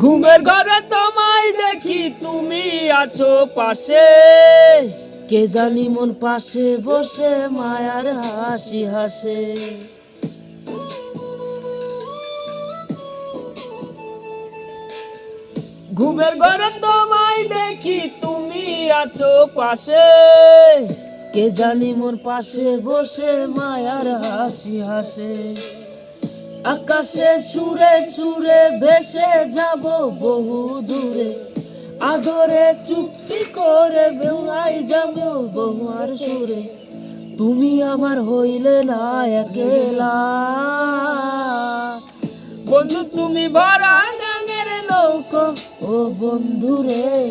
ঘুমের ঘরে তোমায় দেখি, তুমি আছো পাশে। কে জানি মন পাশে বসে, মায়ার হাসি হাসে। ঘুমের ঘরে তোমায় দেখি, তুমি আছো পাশে। কে জানি মোর পাশে বসে মায়ার হাসি হাসে। আকাশে সুরে সুরে ভেসে যাব বহু দূরে। আদরে চুক্তি করে বেউলাই যাব বহু আর সুরে। তুমি আমার হইলে না একেলা। বন্ধু, তুমি ভরা গাঙের নৌকো। ও বন্ধু রে।